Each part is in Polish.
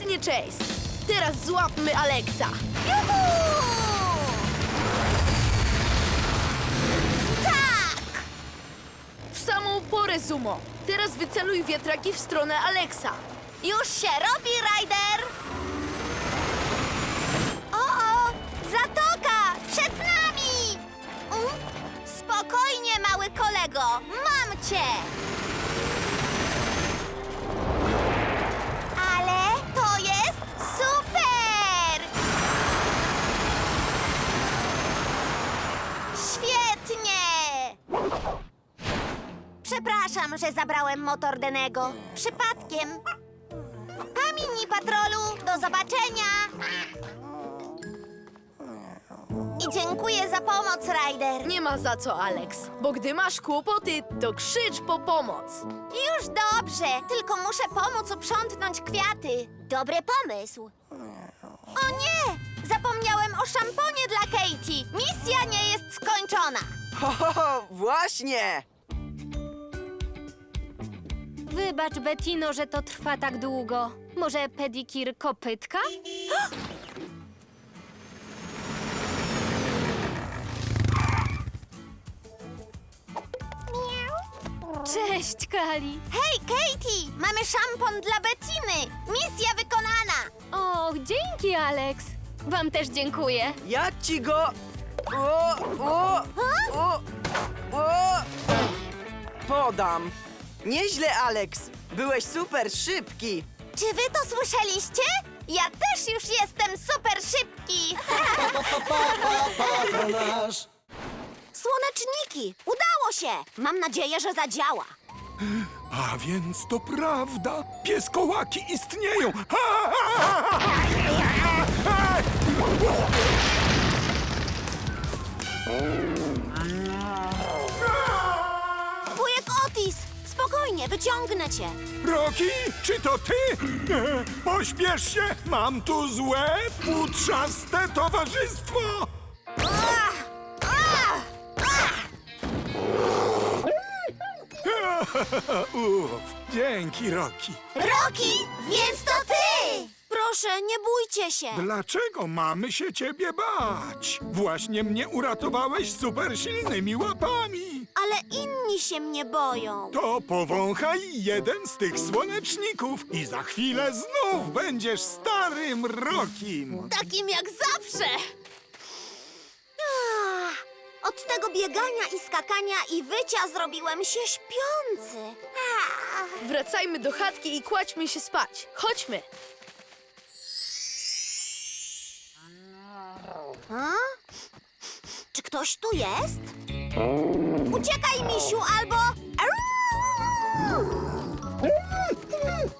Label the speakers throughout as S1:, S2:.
S1: Świetnie, Chase! Teraz złapmy Alexa!
S2: Juhu! Tak!
S1: W samą porę, Zumo! Teraz wyceluj wiatraki w stronę Alexa!
S2: Już się robi, Ryder! O, zatoka! Przed nami! Mm? Spokojnie, mały kolego! Mam cię! Przepraszam, że zabrałem motor Denego. Przypadkiem. Pa, mini patrolu! Do zobaczenia! I dziękuję za pomoc, Ryder.
S1: Nie ma za co, Alex, bo gdy masz kłopoty, to krzycz po pomoc!
S2: Już dobrze, tylko muszę pomóc uprzątnąć kwiaty. Dobry pomysł. O nie! Zapomniałem o szamponie dla Katie. Misja nie jest skończona.
S3: Ho, ho, ho, właśnie!
S4: Wybacz, Bettino, że to trwa tak długo. Może pedikir kopytka? Cześć, Kali.
S2: Hej, Katie! Mamy szampon dla Bettiny. Misja wykonana.
S4: O, dzięki, Alex. Wam też dziękuję.
S3: Ja ci go... O, o, o, o, podam. Nieźle, Alex. Byłeś super szybki.
S2: Czy wy to słyszeliście? Ja też już jestem super szybki. Słoneczniki! Udało się! Mam nadzieję, że zadziała.
S5: A więc to prawda! Pieskołaki istnieją! Ha, ha, ha, ha, ha!
S2: Wujek Spokojnie, wyciągnę cię.
S5: Roki, czy to ty? Pośpiesz się! Mam tu złe, futrzaste towarzystwo! Uff, dzięki, Roki.
S2: Roki, więc to ty! Proszę, nie bójcie się.
S5: Dlaczego mamy się ciebie bać? Właśnie mnie uratowałeś super silnymi łapami.
S2: Ale inni się mnie boją.
S5: To powąchaj jeden z tych słoneczników i za chwilę znów będziesz starym Rokim.
S2: Takim jak zawsze. Ach, Od tego biegania i skakania i wycia zrobiłem się śpiący. Ach.
S1: Wracajmy do chatki i kładźmy się spać. Chodźmy!
S2: A? Czy ktoś tu jest? Uciekaj, misiu, albo...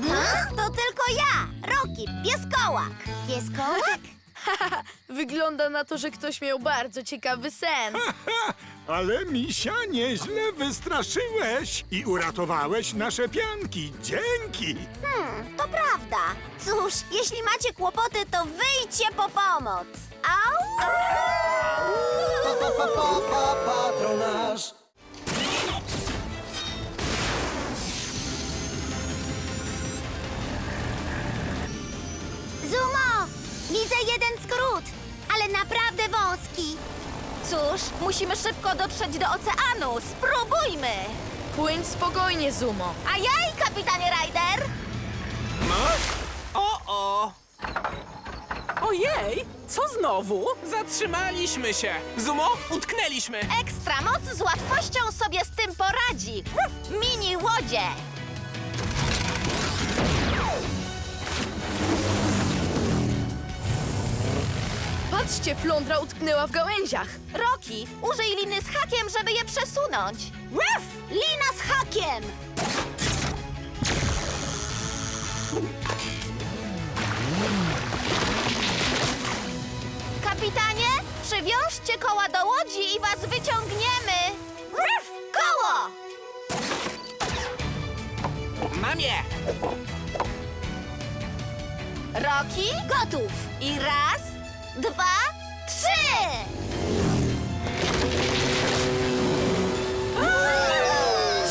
S2: A? To tylko ja, Roki, pieskołak. Pieskołak?
S1: Wygląda na to, że ktoś miał bardzo ciekawy sen.
S5: Ale misia nieźle wystraszyłeś i uratowałeś nasze pianki. Dzięki!
S2: Hmm, to prawda. Cóż, jeśli macie kłopoty, to wyjdźcie po pomoc. Au!
S6: Patronaż!
S2: Widzę jeden skrót, ale naprawdę wąski. Cóż, musimy szybko dotrzeć do oceanu. Spróbujmy!
S1: Płyń spokojnie, Zumo.
S2: A jaj, kapitanie Ryder!
S3: O, o!
S7: Ojej, co znowu? Zatrzymaliśmy się. Zumo, utknęliśmy.
S2: Ekstra moc z łatwością sobie z tym poradzi. Mini łodzie!
S1: Patrzcie, flądra utknęła w gałęziach.
S2: Roki, użyj liny z hakiem, żeby je przesunąć. Ruf, lina z hakiem! Kapitanie, przywiążcie koła do łodzi i was wyciągniemy. Ruf, koło!
S7: Mamie!
S2: Roki, gotów. I raz, dwa, trzy!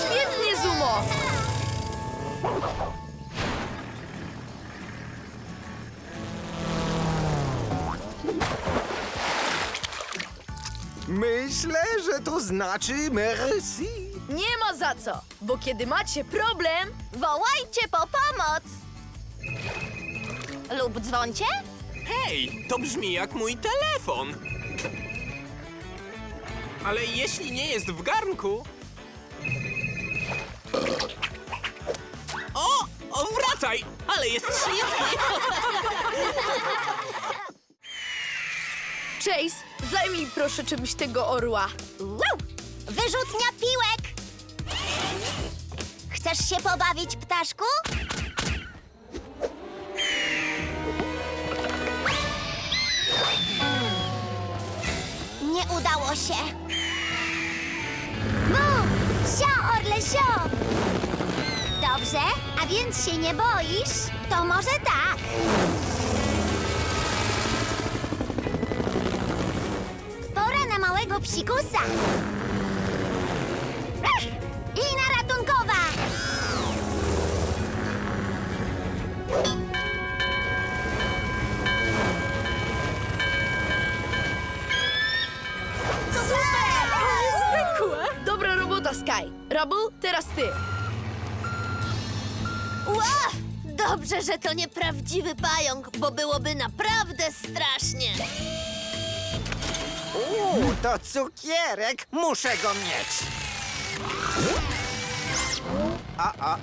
S1: Świetnie, Zumo!
S8: Myślę, że to znaczy merci.
S1: Nie ma za co, bo kiedy macie problem,
S2: Wołajcie po pomoc! Lub dzwoncie?
S7: Hej, to brzmi jak mój telefon. Ale jeśli nie jest w garnku... O! o wracaj! Ale jest śliski!
S1: Chase, zajmij proszę czymś tego orła.
S2: Wow! Wyrzutnia piłek! Chcesz się pobawić, ptaszku? Udało się. Mu! Sio, orle, sio! Dobrze, a więc się nie boisz? To może tak. Pora na małego psikusa.
S1: Rubble, teraz ty.
S2: Ła! Dobrze, że to nieprawdziwy pająk, bo byłoby naprawdę strasznie.
S8: Uuu, to cukierek. Muszę go mieć. A, a.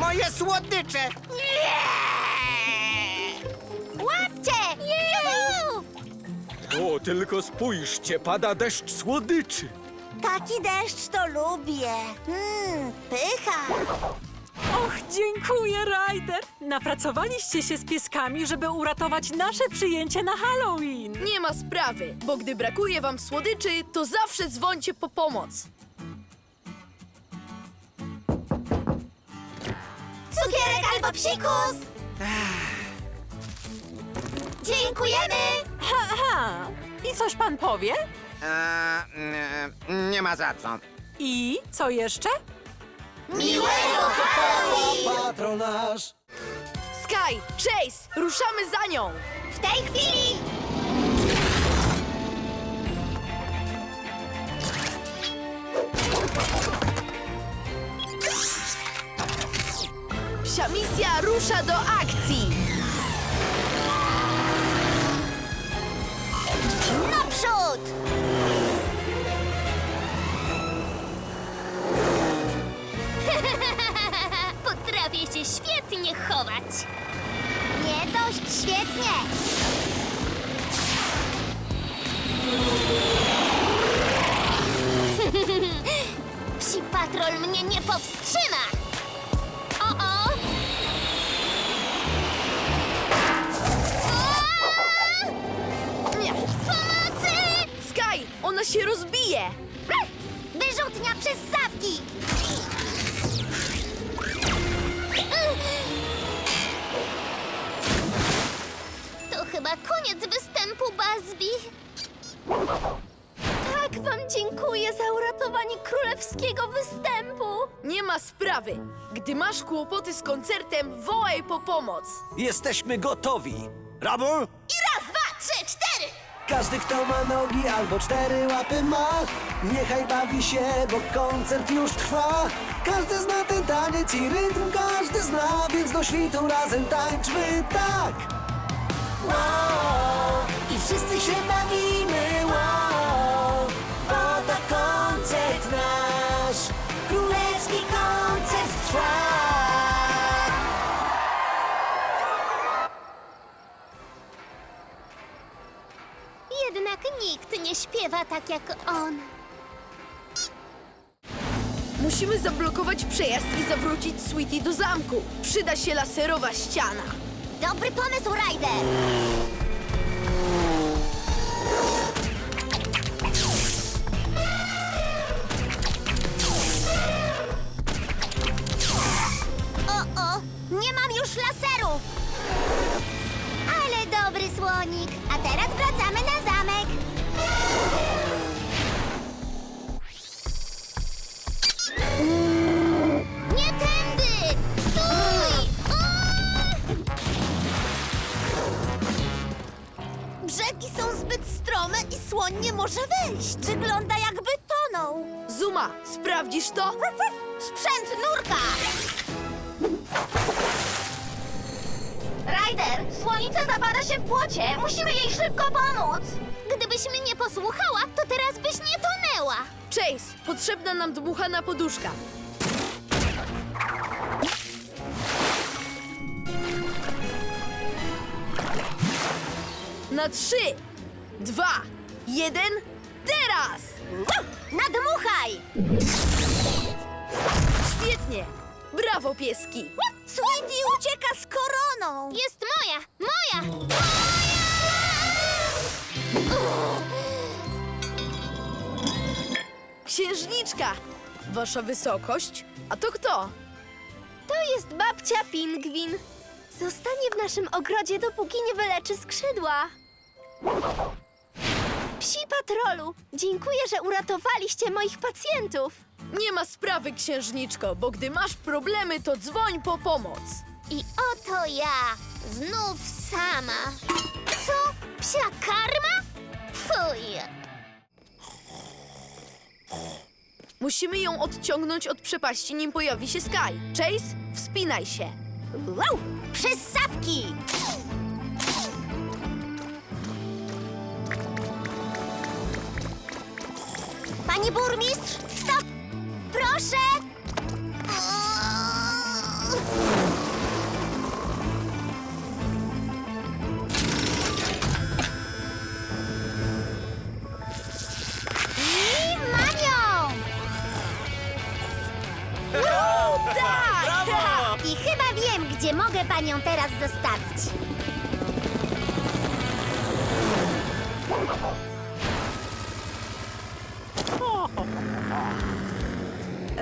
S8: Moje słodycze!
S2: Łapcie! Juhu!
S5: O, tylko spójrzcie, pada deszcz słodyczy.
S2: Taki deszcz to lubię. Mmm, pycha.
S9: Och, dziękuję, Ryder! Napracowaliście się z pieskami, żeby uratować nasze przyjęcie na Halloween.
S1: Nie ma sprawy, bo gdy brakuje wam słodyczy, to zawsze dzwońcie po pomoc.
S2: Cukierek albo psikus! Dziękujemy!
S9: Ha, ha! I coś pan powie?
S8: A, nie, nie ma za co.
S9: I co jeszcze?
S6: Patronaż.
S1: Sky, Chase, ruszamy za nią.
S2: W tej chwili!
S1: Psia misja rusza do akcji.
S2: Powstrzyma. O, o!
S1: Nie.
S2: Pomocy!
S1: Sky, ona się rozbije.
S2: Wyrzutnia przez zawki! To chyba koniec występu, Bazbi. Tak wam dziękuję za uratowanie królewskiego występu.
S1: Nie ma sprawy. Gdy masz kłopoty z koncertem, wołaj po pomoc.
S6: Jesteśmy gotowi. Rabul?
S2: I raz, dwa, trzy, cztery!
S6: Każdy, kto ma nogi albo cztery łapy ma, niechaj bawi się, bo koncert już trwa. Każdy zna ten taniec i rytm, każdy zna, więc do świtu razem tańczmy tak. Wow, I wszyscy się bawimy,
S2: śpiewa tak jak on.
S1: Musimy zablokować przejazd i zawrócić Sweetie do zamku. Przyda się laserowa ściana.
S2: Dobry pomysł, Ryder! O, o, nie mam już laserów! Ale dobry słonik! Może wyjść. Wygląda jakby tonął.
S1: Zuma, sprawdzisz to?
S2: Sprzęt nurka! Ryder, słonica zapada się w błocie. Musimy jej szybko pomóc. Gdybyś mnie posłuchała, to teraz byś nie tonęła.
S1: Chase, potrzebna nam dmuchana poduszka. Na trzy, dwa, jeden, teraz!
S2: Nadmuchaj!
S1: Świetnie! Brawo, pieski!
S2: Sweetie ucieka z koroną. Jest moja, moja,
S1: Księżniczka! Wasza wysokość? A to kto?
S2: To jest babcia pingwin. Zostanie w naszym ogrodzie, dopóki nie wyleczy skrzydła. Psi patrolu, dziękuję, że uratowaliście moich pacjentów.
S1: Nie ma sprawy, księżniczko, bo gdy masz problemy, to dzwoń po pomoc.
S2: I oto ja, znów sama. Co? Psia karma? Fuj.
S1: Musimy ją odciągnąć od przepaści, nim pojawi się Sky. Chase, wspinaj się.
S2: Wow! Przystawki! Panie burmistrz, stop! Proszę! I manią! tak! I chyba wiem, gdzie mogę panią teraz zostawić.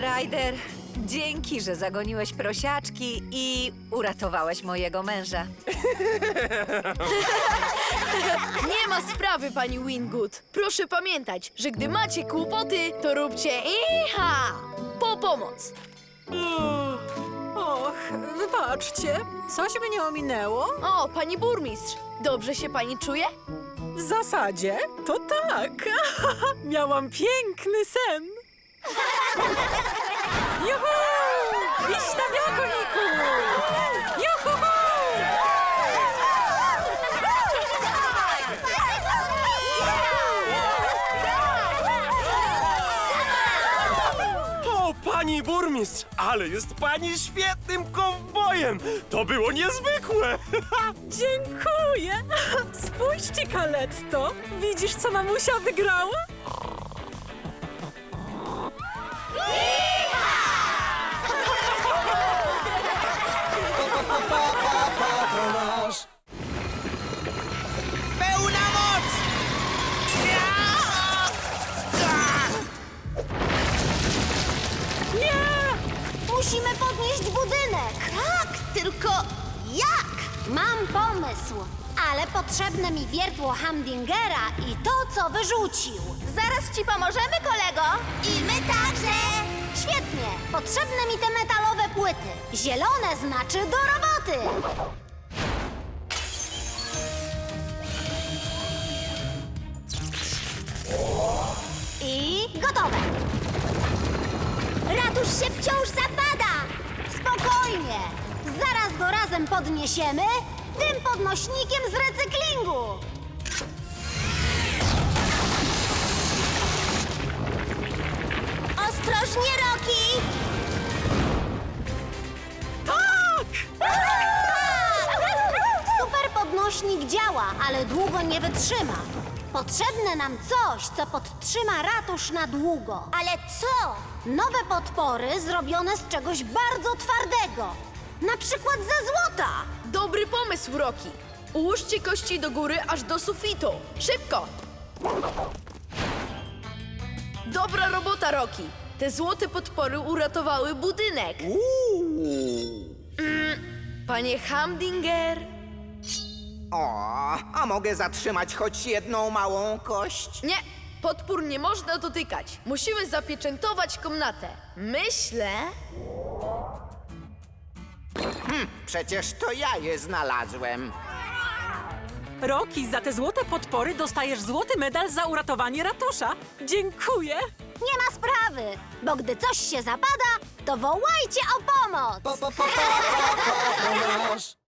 S10: Ryder, dzięki, że zagoniłeś prosiaczki i uratowałeś mojego męża.
S1: Nie ma sprawy, pani Wingood. Proszę pamiętać, że gdy macie kłopoty, to róbcie iha! Po pomoc.
S9: Och, wybaczcie, coś mnie ominęło?
S1: O, pani burmistrz, dobrze się pani czuje?
S9: W zasadzie to tak. Miałam piękny sen. Juhu! Wiśna w jagoniku! Juhu!
S11: O, pani burmistrz, ale jest pani świetnym kowbojem! To było niezwykłe!
S9: Dziękuję! Spójrzcie, Kaletto! Widzisz, co mamusia wygrała?
S2: Pomysł. Ale potrzebne mi wiertło Hamdingera i to, co wyrzucił. Zaraz ci pomożemy, kolego. I my także. Świetnie. Potrzebne mi te metalowe płyty. Zielone znaczy do roboty. I gotowe. Ratusz się wciąż zapada! Spokojnie! Zaraz go razem podniesiemy tym podnośnikiem z recyklingu! Ostrożnie, Roki!
S9: Tak!
S2: Super podnośnik działa, ale długo nie wytrzyma. Potrzebne nam coś, co podtrzyma ratusz na długo. Ale co? Nowe podpory zrobione z czegoś bardzo twardego. Na przykład ze złota.
S1: Dobry pomysł, Roki. Ułóżcie kości do góry aż do sufitu. Szybko! Dobra robota, Roki. Te złote podpory uratowały budynek. Mm, panie Hamdinger,
S8: O, a mogę zatrzymać choć jedną małą kość?
S1: nie, podpór nie można dotykać. Musimy zapieczętować komnatę. Myślę...
S8: Przecież to ja je znalazłem.
S9: Roki, za te złote podpory dostajesz złoty medal za uratowanie ratusza. Dziękuję.
S2: Nie ma sprawy, bo gdy coś się zapada, to wołajcie o pomoc!
S6: Pa, pa, pa, pa, pa, pa, pa,